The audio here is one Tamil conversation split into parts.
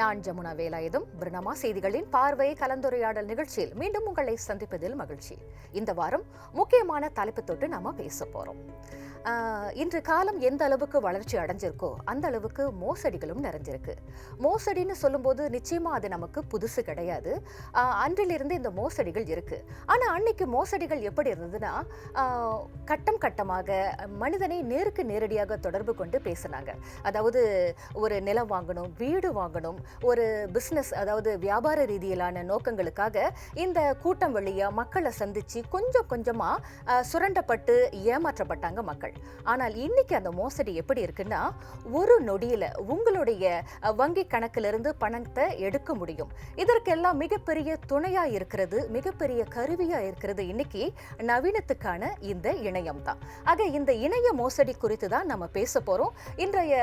நான் ஜமுனா வேலாயுதம் பிரணமா செய்திகளின் பார்வை கலந்துரையாடல் நிகழ்ச்சியில் மீண்டும் உங்களை சந்திப்பதில் மகிழ்ச்சி. இந்த வாரம் முக்கியமான தலைப்பு தொட்டு நாம பேச போறோம். இன்று காலம் எந்த அளவுக்கு வளர்ச்சி அடைஞ்சிருக்கோ அந்த அளவுக்கு மோசடிகளும் நிறைஞ்சிருக்கு. மோசடின்னு சொல்லும்போது நிச்சயமா அது நமக்கு புதுசு கிடையாது. அன்றிலிருந்து இந்த மோசடிகள் இருக்கு. ஆனா அன்னைக்கு மோசடிகள் எப்படி இருந்ததுன்னா கட்டம் கட்டமாக மனிதனை நேருக்கு நேரடியாக தொடர்பு கொண்டு பேசினாங்க. அதாவது ஒரு நிலம் வாங்கணும் வீடு வாங்கணும் ஒரு பிஸ்னஸ் அதாவது வியாபார ரீதியிலான நோக்கங்களுக்காக இந்த கூட்டம் வழியா மக்களை சந்திச்சு கொஞ்சம் கொஞ்சமா சுரண்டப்பட்டு ஏமாற்றப்பட்டாங்க மக்கள். ஆனால் இன்னைக்கு அந்த மோசடி எப்படி இருக்குன்னா ஒரு நொடியில் உங்களுடைய வங்கி கணக்கிலிருந்து பணத்தை எடுக்க முடியும். இதற்கெல்லாம் மிகப்பெரிய துணையா இருக்கிறது மிகப்பெரிய கருவியா இருக்கிறது இன்னைக்கு நவீனத்துக்கான இந்த இணையம் தான். ஆக இந்த இணைய மோசடி குறித்து தான் நம்ம பேச போறோம். இன்றைய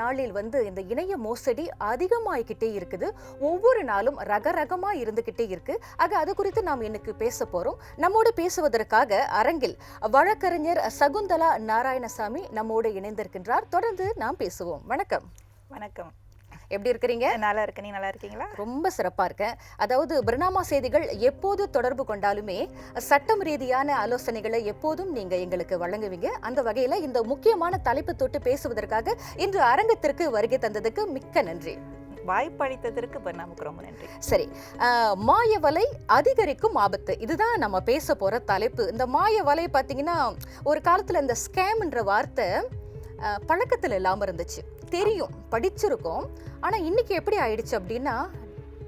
நாளில் வந்து இந்த இணைய மோசடி அதிகமாகிக்கிட்டே இருக்குது. ஒவ்வொரு நாளும் ரகரகமா இருந்துகிட்டே இருக்கு. ஆக அது குறித்து நாம் இன்னைக்கு பேச போறோம். நம்மோடு பேசுவதற்காக அரங்கில் வழக்கறிஞர் சகுந்தலா நாராயணசாமி நம்மோடு இணைந்திருக்கின்றார். தொடர்ந்து நாம் பேசுவோம். வணக்கம். வணக்கம். எப்படி இருக்கிறீங்க? நல்லா இருக்க நீ நல்லா இருக்கீங்களா? ரொம்ப சிறப்பா இருக்கேன். அதாவது பிரணாமா செய்திகள் எப்போது தொடர்பு கொண்டாலுமே சட்டம் ரீதியான ஆலோசனைகளை எப்போதும் நீங்க எங்களுக்கு வழங்குவீங்க. அந்த வகையில இந்த முக்கியமான தலைப்பு தொட்டு பேசுவதற்காக இன்று அரங்கத்திற்கு வருகை தந்ததுக்கு மிக்க நன்றி. வாய்ப்பளித்ததற்கு இப்ப நமக்கு ரொம்ப நன்றி. சரி மாய வலை அதிகரிக்கும் ஆபத்து. இதுதான் நம்ம பேச போற தலைப்பு. இந்த மாய வலை பார்த்தீங்கன்னா ஒரு காலத்துல இந்த ஸ்கேம்ன்ற வார்த்தை பழக்கத்தில் இல்லாமல் இருந்துச்சு. தெரியும் படிச்சிருக்கோம். ஆனால் இன்னைக்கு எப்படி ஆயிடுச்சு அப்படின்னா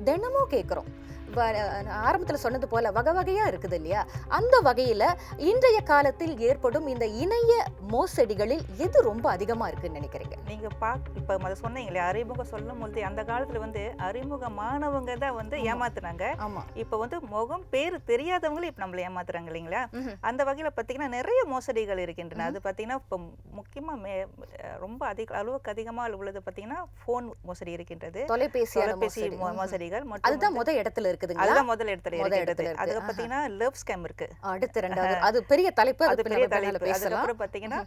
தினமும் கேட்குறோம் ஆரம்பத்தில் சொன்னது போல வகை வகையா இருக்குது இல்லையா? அந்த வகையில இன்றைய காலத்தில் ஏற்படும் இந்த இணைய மோசடிகளில் எது ரொம்ப அதிகமா இருக்குன்னு நினைக்கிறீங்க? நீங்க பா இப்ப மத சொன்னீங்களே அறிமுகம் சொல்லும் பொழுது அந்த காலத்துல வந்து அறிமுகமானவங்க தான் வந்து. ஏமாத்துனாங்க. ஆமா. இப்ப வந்து முகம் பேர் தெரியாதவங்களும் இப்ப நம்மள ஏமாத்துறாங்க இல்லைங்களா. அந்த வகையில பாத்தீங்கன்னா நிறைய மோசடிகள் இருக்கின்றன. அது பாத்தீங்கன்னா இப்ப முக்கியமா மே- ரொம்ப அதிக அளவுக்கு அதிகமா உள்ளது பாத்தீங்கன்னா போன் மோசடி இருக்கின்றது. தொலைபேசி ம்ஹும். மோசடிகள் மற்றும் அதுதான் வந்து- முத இடத்துல இருக்குதுங்களா? அதுதான் முதல் இடத்துல முத இருக்கின்றது இடத்துல இருக்கு. அதுக்கு ஆஹா. பாத்தீங்கன்னா லவ் ஸ்கேம் இருக்கு. அடுத்து ரெண்டாவது. அது பெரிய தலைப்பு அது பெரிய தலைப்பு. அதுக்கப்புறம் பாத்தீங்கன்னா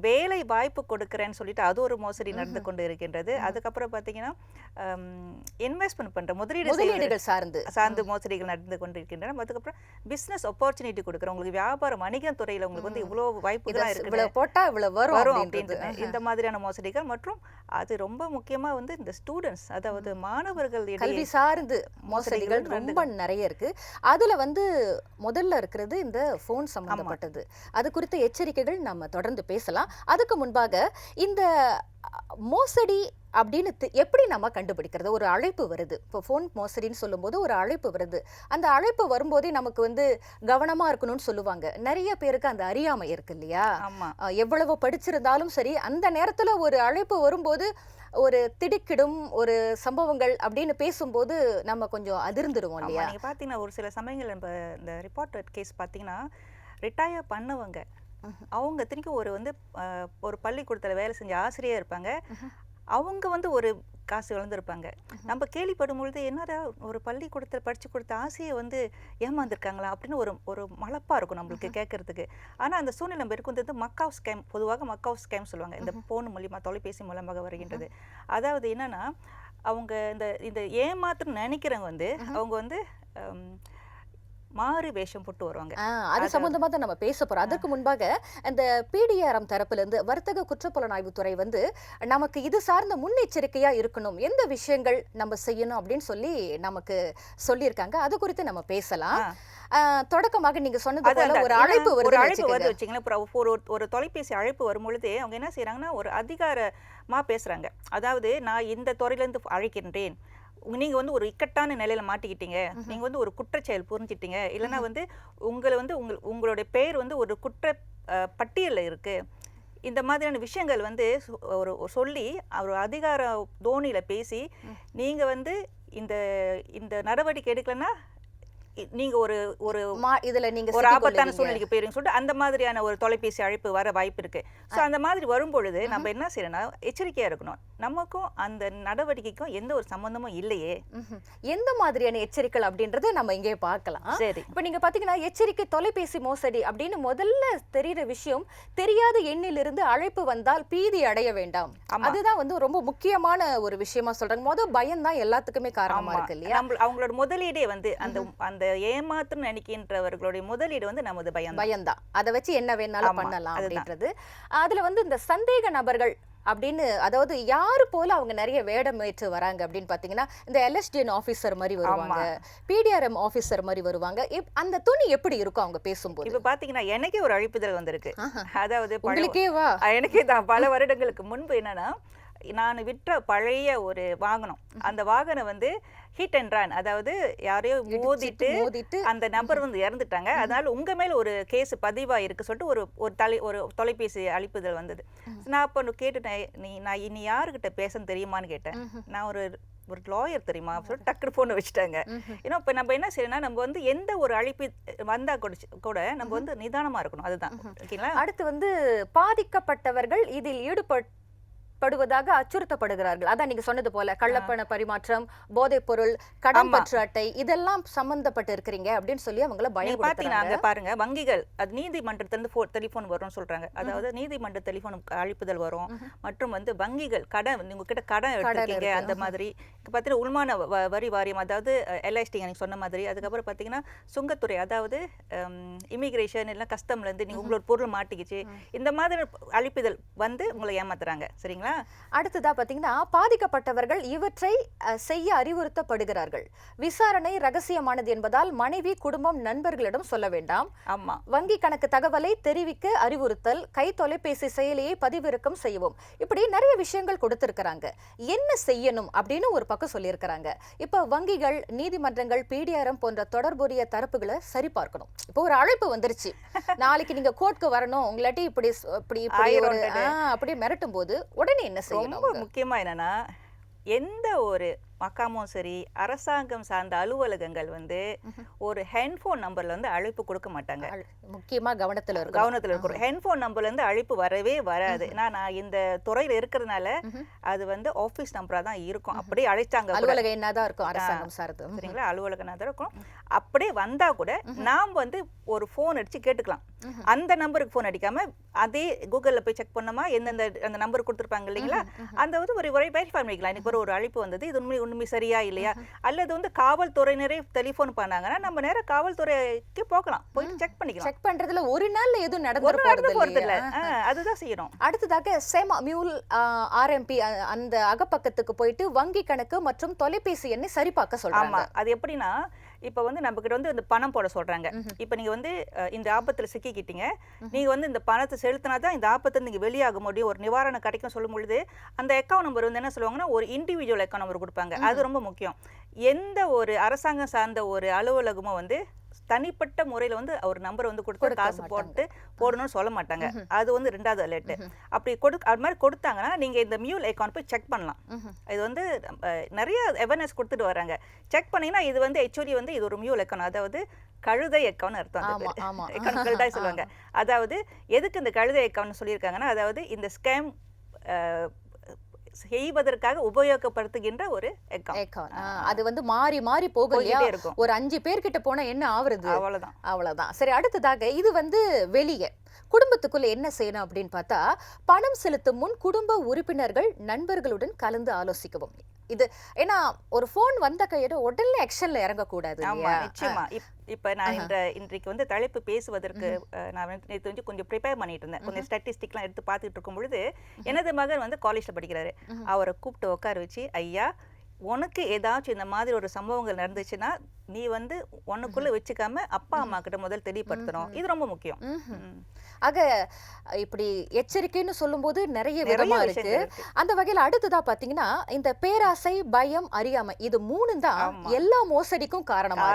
வேலை வாய்ப்பு கொடுக்கறேன்னு சொல்லிட்டு அது ஒரு மோசடி நடந்து கொண்டு இருக்கின்றது. அதுக்கப்புறம் பாத்தீங்கன்னா இன்வெஸ்ட்மெண்ட் பண்ற முதலீடு முதலீடுகள் சார்ந்து. சார்ந்து மோசடிகள் நடந்து கொண்டு இருக்கின்றன அதுக்கப்புறம் பிசினஸ் opportunity கொடுக்குறோம். உங்களுக்கு வியாபாரம் வணிகம் துறையில உங்களுக்கு வந்து இவ்வளவு வாய்ப்புகள்லாம் இத- இருக்கு இவ்வளவு போட்டா இவ்வளவு வரும் அப்படின்ட்டு இந்த மாதிரியான மோசடிகள் மற்றும் அது ரொம்ப முக்கியமா வந்து இந்த ஸ்டூடெண்ட்ஸ் அதாவது மாணவர்கள் கல்வி சார்ந்து மோசடிகள் ரொம்ப நிறைய இருக்கு. அதுல வந்து முதல்ல இருக்கிறது இந்த போன் சம்பந்தப்பட்டது அது குறித்த எச்சரிக்கைகள் நம்ம தொடர்ந்து பேசலாம். அதுக்கு முன்பாக இந்த மோசடி அப்படின்னு எப்படி நம்ம கண்டுபிடிக்கிறது? ஒரு அழைப்பு வருது. இப்போ ஃபோன் மோசடின்னு சொல்லும்போது ஒரு அழைப்பு வருது. அந்த அழைப்பு வரும்போதே நமக்கு வந்து கவனமா இருக்கணும்னு சொல்லுவாங்க. நிறைய பேருக்கு அந்த அறியாமை இருக்கு இல்லையா? எவ்வளவு படிச்சிருந்தாலும் சரி அந்த நேரத்துல ஒரு அழைப்பு வரும்போது ஒரு திடுக்கிடும் ஒரு சம்பவங்கள் அப்படின்னு பேசும்போது நம்ம கொஞ்சம் அதிர்ந்துடுவோம் இல்லையா? நீங்க பாத்தீங்கன்னா ஒரு சில சமயங்கள் நம்ம இந்த ரிப்போர்ட்டட் கேஸ் பாத்தீங்கன்னா ரிட்டையர் பண்ணவங்க அவங்க திரும்பி ஒரு வந்து ஒரு பள்ளிக்கூடத்துல வேலை செஞ்ச ஆசிரியர் இருப்பாங்க. அவங்க வந்து ஒரு காசு இழந்திருப்பாங்க. நம்ம கேள்விப்படும் பொழுது என்னடா ஒரு பள்ளிக்கூடத்தில் படிச்சு கொடுத்த ஆசையை வந்து ஏமாந்துருக்காங்களா? அப்படின்னு ஒரு ஒரு மலப்பா இருக்கும் நம்மளுக்கு கேட்கறதுக்கு. ஆனா அந்த சூழ்நிலை நம்ம இருக்கும் வந்து மக்காவ் ஸ்கேம் பொதுவாக மக்காவ் ஸ்கேம் சொல்லுவாங்க. இந்த போன் மூலியமா தொலைபேசி மூலமாக வருகின்றது. அதாவது என்னன்னா அவங்க இந்த இந்த ஏமாத்துன்னு நினைக்கிறவங்க வந்து அவங்க வந்து மாறு வேஷம் போட்டு வருவாங்க. அது சம்பந்தமா தான் நம்ம பேச போறோம். அதற்கு முன்பாக அந்த பிடிஆர்எம் தரப்புல இருந்து வர்த்தக குற்றப்புலனாய்வு துறை வந்து நமக்கு இது சார்ந்த முன்னெச்சரிக்கையா இருக்கணும். எந்த விஷயங்கள் நம்ம செய்யணும் அப்படின்னு சொல்லி நமக்கு சொல்லியிருக்காங்க. அது குறித்து நம்ம பேசலாம். தொடக்கமாக நீங்க சொன்னது போல ஒரு அழைப்பு ஒரு அழைப்பு வருது வச்சுங்களேன் ஒரு ஒரு தொலைபேசி அழைப்பு வரும் பொழுது அவங்க என்ன செய்றாங்கன்னா ஒரு அதிகாரமா பேசுறாங்க. அதாவது நான் இந்த துறையில இருந்து அழைக்கின்றேன். உங்க- நீங்க வந்து ஒரு இக்கட்டான நிலையில மாட்டிக்கிட்டீங்க. நீங்க வந்து ஒரு குற்றச்செயல் புரிஞ்சிட்டீங்க. இல்லைன்னா வந்து உங்களை வந்து உங்கள் உங்களுடைய பெயர் வந்து ஒரு குற்ற பட்டியல்ல இருக்கு. இந்த மாதிரியான விஷயங்கள் வந்து ஒரு சொல்லி ஒரு அதிகார தோணியில பேசி நீங்க வந்து இந்த இந்த நடவடிக்கை எடுக்கலைன்னா நீங்க ஒரு ஒரு இதுல நீங்க ஒரு ஆபத்தான. சூழ்நிலைக்கு போயிருங்க சொல்லிட்டு அந்த மாதிரியான ஒரு தொலைபேசி அழைப்பு வர வாய்ப்பு இருக்கு. ஸோ அந்த மாதிரி வரும்பொழுது நம்ம என்ன செய்யணும்னா எச்சரிக்கையா இருக்கணும். நமக்கும் அந்த நடவடிக்கைக்கும் எந்த ஒரு சம்பந்தமும் இல்லையே. எந்த மாதிரியான எச்சரிக்கை அப்படின்றத நம்ம இங்கே பார்க்கலாம். சரி. இப்ப நீங்க பாத்தீங்கன்னா எச்சரிக்கை தொலைபேசி மோசடி அப்படின்னு முதல்ல தெரியுற விஷயம் தெரியாத எண்ணிலிருந்து அழைப்பு வந்தால் பீதி அடைய வேண்டாம். அதுதான் வந்து ரொம்ப முக்கியமான ஒரு விஷயமா சொல்றாங்க முத பயம் தான் எல்லாத்துக்குமே காரணமா இருக்கு இல்லையா? அவங்களோட முதலீடே வந்து அந்த அந்த ஏமாத்துன்னு நினைக்கின்றவர்களுடைய முதலீடு வந்து நமது பயம் தான். பயம்தான். அதை வச்சு என்ன வேணாலும் பண்ணலாம். அப்படின்றது. அதுல வந்து இந்த சந்தேக நபர்கள் அப்படின்னு அதாவது யாரு போல அவங்க நிறைய வேடம் ஏற்று வராங்க அப்படின்னு பாத்தீங்கன்னா இந்த எல்எஸ்டிஎன் ஆபீசர் மாதிரி வருவாங்க பிடிஆர்எம் ஆபீசர் மாதிரி வருவாங்க. அந்த துணி எப்படி இருக்கும் அவங்க பேசும்போது? இப்ப பாத்தீங்கன்னா எனக்கே ஒரு அழைப்புதல் வந்திருக்கு. அதாவது எனக்கே தான். பல வருடங்களுக்கு முன்பு என்னன்னா நான் விற்ற பழைய ஒரு வாகனம். அந்த வாகனம் வந்து ஹிட் அண்ட் ரன் அதாவது யாரையோ மோதிட்டு அந்த நபர் வந்து இறந்துட்டாங்க. அதனால உங்க மேல ஒரு கேஸ் பதிவா இருக்கு சொல்லிட்டு ஒரு ஒரு தலை ஒரு தொலைபேசி அழைப்புதல் வந்தது. நான் அப்போ கேட்டுட்டேன். நீ நான் இனி யாருக்கிட்ட பேசன்னு தெரியுமான்னு கேட்டேன். நான் ஒரு ஒரு லாயர் தெரியுமா? அப்படின்னு சொல்லிட்டு டக்குனு ஃபோனை வச்சுட்டாங்க. ஏன்னா இப்போ நம்ம என்ன செய்யணும்னா நம்ம வந்து எந்த ஒரு அழைப்பு வந்தா கூட கூட நம்ம வந்து நிதானமா இருக்கணும். அதுதான். ஓகேங்களா? அடுத்து வந்து பாதிக்கப்பட்டவர்கள் இதில் ஈடுபடுவதாக அச்சுறுத்தப்படுகிறார்கள். அதான் நீங்க சொன்னது போல கள்ளப்பண பரிமாற்றம் போதைப் பொருள் கடன். பற்று அட்டை இதெல்லாம் சம்பந்தப்பட்டு இருக்கிறீங்க அப்படின்னு சொல்லி அவங்கள நீங்க பாத்தீங்கன்னா பாருங்க வங்கிகள் அது நீதிமன்றத்திலிருந்து ஃபோ டெலிஃபோன் வரும்னு சொல்றாங்க. அதாவது நீதிமன்ற டெலிஃபோன் அழைப்புதல் வரும். மற்றும் வந்து வங்கிகள் கடன் உங்ககிட்ட கடன் எடுத்திருக்கீங்க. அந்த மாதிரி. இப்ப பாத்தீங்கன்னா உள்மான வரி வாரியம் அதாவது எல்ஐஸ்டி நீங்க சொன்ன மாதிரி. அதுக்கப்புறம் பாத்தீங்கன்னா சுங்கத்துறை அதாவது இமிகிரேஷன் எல்லாம் கஸ்டம்ல இருந்து நீங்க உங்களோட பொருள் மாட்டிக்கிச்சு. இந்த மாதிரி அழைப்புதல் வந்து உங்களை ஏமாத்துறாங்க. சரிங்களா? அடுத்ததா பாத்தீங்கன்னா பாதிக்கப்பட்டவர்கள் இவற்றை செய்ய அறிவுறுத்தப்படுகிறார்கள். விசாரணை ரகசியமானது என்பதால் மனைவி குடும்பம் நண்பர்களிடம் சொல்ல வேண்டாம். ஆமா. வங்கி கணக்கு தகவலை தெரிவிக்க அறிவுறுத்தல் கை தொலைபேசி செயலியை பதிவிறக்கம் செய்யவும். இப்படி நிறைய விஷயங்கள் கொடுத்திருக்கிறாங்க. என்ன செய்யணும் அப்படின்னு ஒரு பக்கம் சொல்லியிருக்கிறாங்க. இப்ப வங்கிகள் நீதிமன்றங்கள் பிடிஆர்எம் போன்ற தொடர்புடைய தரப்புகளை சரிபார்க்கணும். இப்போ ஒரு அழைப்பு வந்துருச்சு. நாளைக்கு நீங்க கோர்ட்க்கு வரணும். உங்களாட்டி இப்படி இப்படி இப்படி அப்படியே மிரட்டும் போது உடனே என்ன செய்யணும் ரொம்ப அவங்க? முக்கியமா என்னன்னா எந்த ஒரு மக்காமும் சரி அரசாங்கம் சார்ந்த அலுவலகங்கள் வந்து ஒரு ஹெட்ஃபோன் நம்பர்ல வந்து அழைப்பு கொடுக்க மாட்டாங்க. அழ- முக்கியமா கவனத்துல இருக்கும் கவனத்துல இருக்கிறோம் ஹெட்ஃபோன் நம்பர்ல இருந்து அழைப்பு வரவே வராது. நான் நான் இந்த துறையில இருக்கிறதுனால அது வந்து ஆபீஸ் நம்பரா தான் இருக்கும். அப்படியே அழைச்சாங்க. அலுவலகம் என்னதான் இருக்கும் அரசாங்கம் சார்ந்து. சரிங்களா? அலுவலக தான் இருக்கும். அப்படியே வந்தா கூட நாம் வந்து ஒரு ஃபோன் அடிச்சு கேட்டுக்கலாம். அந்த நம்பருக்கு ஃபோன் அடிக்காம அதே கூகுளில் போய் செக் பண்ணோமா? எந்தெந்த அந்த நம்பர் கொடுத்துருப்பாங்க இல்லைங்களா? அந்த வந்து ஒரு ஒரே வெரிஃபை பண்ணிக்கலாம் எனக்கு ஒரு ஒரு அழைப்பு வந்தது. இது உண்மை உண்மை சரியா இல்லையா? அல்லது வந்து காவல்துறையினரே டெலிஃபோன் பண்ணாங்கன்னா நம்ம நேரா காவல்துறைக்கு போகலாம். போயிட்டு செக் பண்ணிக்கலாம். செக் பண்றதுல ஒரு நாள்ல எதுவும் நடந்து போறது போறது இல்ல அதுதான் செய்யணும். அடுத்ததாக செமா மியூல் ஆர்எம்பி அந்த அகப்பக்கத்துக்கு போயிட்டு வங்கி கணக்கு மற்றும் தொலைபேசி எண்ணை சரிபார்க்க சொல்றாங்க. ஆமா. அது எப்படின்னா இப்ப வந்து நம்ம கிட்ட வந்து இந்த பணம் போட சொல்றாங்க. இப்ப நீங்க வந்து இந்த ஆபத்துல சிக்கிக்கிட்டீங்க. நீங்க வந்து இந்த பணத்தை செலுத்தினா தான் இந்த ஆபத்துல நீங்க வெளியாக முடியும் ஒரு நிவாரணம் கிடைக்கும் சொல்லும் பொழுது அந்த அக்கௌண்ட் நம்பர் வந்து என்ன சொல்லுவாங்கன்னா ஒரு இண்டிவிஜுவல் அக்கௌண்ட் நம்பர் கொடுப்பாங்க. அது ரொம்ப முக்கியம். எந்த ஒரு அரசாங்கம் சார்ந்த ஒரு அலுவலகமும் வந்து தனிப்பட்ட முறையில வந்து ஒரு நம்பர் வந்து கொடுத்து காசு. போட்டு போடணும்னு சொல்ல மாட்டாங்க. அது வந்து ரெண்டாவது அலர்ட் அப்படி கொடு அது மாதிரி கொடுத்தாங்கன்னா நீங்க இந்த மியூல் அக்கௌண்ட் போய் செக் பண்ணலாம். இது வந்து நிறைய அவேர்னஸ் கொடுத்துட்டு வராங்க. செக் பண்ணீங்கன்னா இது வந்து ஆக்சுவலி வந்து இது ஒரு மியூல் அக்கௌண்ட் அதாவது கழுதை அக்கௌண்ட் அர்த்தம் அந்த account கழுதாய் சொல்லுவாங்க. அதாவது எதுக்கு இந்த கழுதை அக்கௌண்ட் சொல்லியிருக்காங்கன்னா அதாவது இந்த ஸ்கேம் செய்வதற்காக உபயோகப்படுத்துகின்ற ஒரு அக்கௌண்ட் அது வந்து மாறி மாறி போயிட்டே இருக்கும். ஒரு அஞ்சு பேர்கிட்ட போனா என்ன ஆவறது? அவ்வளவுதான். அவ்வளவுதான். சரி அடுத்ததாக இது வந்து வெளியே. குடும்பத்துக்குள்ள என்ன செய்யணும் அப்படின்னு பார்த்தா பணம் செலுத்தும் முன் குடும்ப உறுப்பினர்கள் நண்பர்களுடன் கலந்து ஆலோசிக்கவும். இது ஏன்னா ஒரு ஃபோன் வந்த கையோட உடனே ஆக்ஷன்ல இறங்கக்கூடாது ஆமா நிச்சயமா. இப்- இப்ப நான் இந்த இன்றைக்கு வந்து தலைப்பு பேசுவதற்கு நான் நேத்து வந்து கொஞ்சம் ப்ரிப்பேர் பண்ணிட்டு இருந்தேன். கொஞ்சம் ஸ்டாட்டிஸ்டிக்லாம் எடுத்து பார்த்துட்டு இருக்கும் பொழுது எனது மகன் வந்து காலேஜ்ல படிக்கிறாரு. அவரை கூப்பிட்டு உட்கார வச்சு ஐயா உனக்கு ஏதாச்சும் இந்த மாதிரி ஒரு சம்பவங்கள் நடந்துச்சுன்னா நீ வந்து உனக்குள்ள வச்சுக்காம அப்பா அம்மா கிட்ட முதல் தெளிவுபடுத்தணும். இது ரொம்ப முக்கியம். ஆக இப்படி எச்சரிக்கைன்னு சொல்லும்போது நிறைய நிறைய விதமா இருக்கு. அந்த வகையில அடுத்ததா பாத்தீங்கன்னா இந்த பேராசை பயம் அறியாமை இது மூணும் தான். எல்லா மோசடிக்கும் காரணமா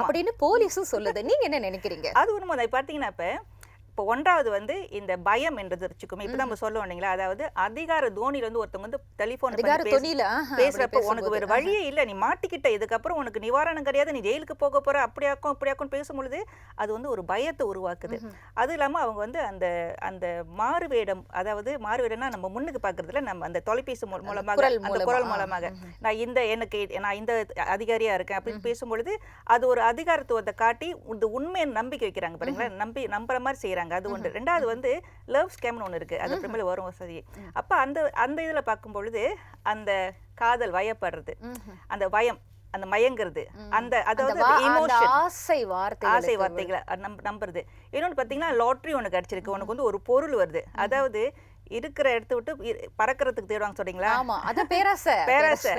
அப்படின்னு போலீஸும் சொல்லுது. நீங்க என்ன நினைக்கிறீங்க? அது உண்மை தான் பார்த்தீங்கன்னா இப்போ இப்போ ஒன்றாவது வந்து இந்த பயம் என்றது வச்சுக்கோமே. இப்போ நம்ம சொல்லுவோம் இல்லைங்களா? அதாவது அதிகார தோனியில வந்து ஒருத்தவங்க வந்து டெலிஃபோன் பேசுறப்ப உனக்கு வேற வழியே இல்ல. நீ மாட்டிக்கிட்ட இதுக்கப்புறம் உனக்கு நிவாரணம் கிடையாது. நீ ஜெயிலுக்கு போக போற அப்படியாக்கும் இப்படியாக்கும் பேசும்பொழுது அது வந்து ஒரு பயத்தை உருவாக்குது. அது இல்லாம அவங்க வந்து அந்த அந்த மாறு வேடம் அதாவது மாறு வேடம்னா நம்ம முன்னுக்கு பாக்குறதுல நம்ம அந்த தொலைபேசி மூலமாக அந்த குரல் மூலமாக. நான் இந்த எனக்கு நான் இந்த அதிகாரியா இருக்கேன் அப்படின்னு பேசும்பொழுது அது ஒரு அதிகாரத்துவத்தை காட்டி இந்த உண்மையை நம்பிக்கை வைக்கிறாங்க பாருங்களேன். நம்பி நம்புற மாதிரி செய்றாங்க அது ஒன்று. ரெண்டாவது வந்து லவ் ஸ்கேம்னு ஒன்று இருக்கு. அது அப்புறமேல வரும் வசதி. அப்ப அந்த அந்த இதுல பார்க்கும் பொழுது அந்த காதல் வயப்படுறது. அந்த பயம் அந்த மயங்கிறது. அந்த அதாவது ஆசை வார்த்தை ஆசை வார்த்தைகளை நம்ப நம்புறது. இன்னொன்று பார்த்தீங்கன்னா லாட்ரி உனக்கு அடிச்சிருக்கு உனக்கு வந்து ஒரு பொருள் வருது. அதாவது இருக்கிற இடத்த விட்டு பறக்கறதுக்கு தேடுவாங்க சொல்றீங்களா? ஆமா. அத பேராசை. பேராசை.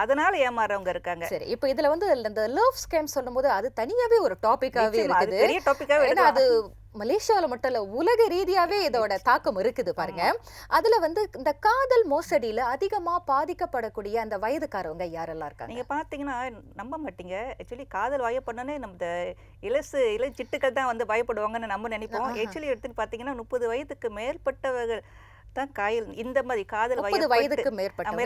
அதனால ஏமாறவங்க இருக்காங்க. சரி. இப்போ இதுல வந்து இந்த லவ் ஸ்கேம் சொல்லும்போது அது தனியாவே ஒரு டாபிக்காவே இருக்குது. பெரிய டாபிக்காவே அது மலேசியாவில் மட்டும் இல்ல உலக ரீதியாவே இதோட தாக்கம் இருக்குது பாருங்க. அதுல வந்து இந்த காதல் மோசடியில அதிகமா பாதிக்கப்படக்கூடிய அந்த வயதுக்காரவங்க யாரெல்லாம் இருக்காங்க? நீங்க பாத்தீங்கன்னா நம்ப மாட்டீங்க. ஆக்சுவலி காதல் வயப்படனே நம்ம இலசு இள சிட்டுக்கள் தான் வந்து பயப்படுவாங்கன்னு நம்ம நினைப்போம். ஆக்சுவலி எடுத்துன்னு பாத்தீங்கன்னா முப்பது வயதுக்கு மேற்பட்டவர்கள் தான் காயல் இந்த மாதிரி காதல் முப்பது வயதுக்கு மேற்பட்ட- ஏன்னா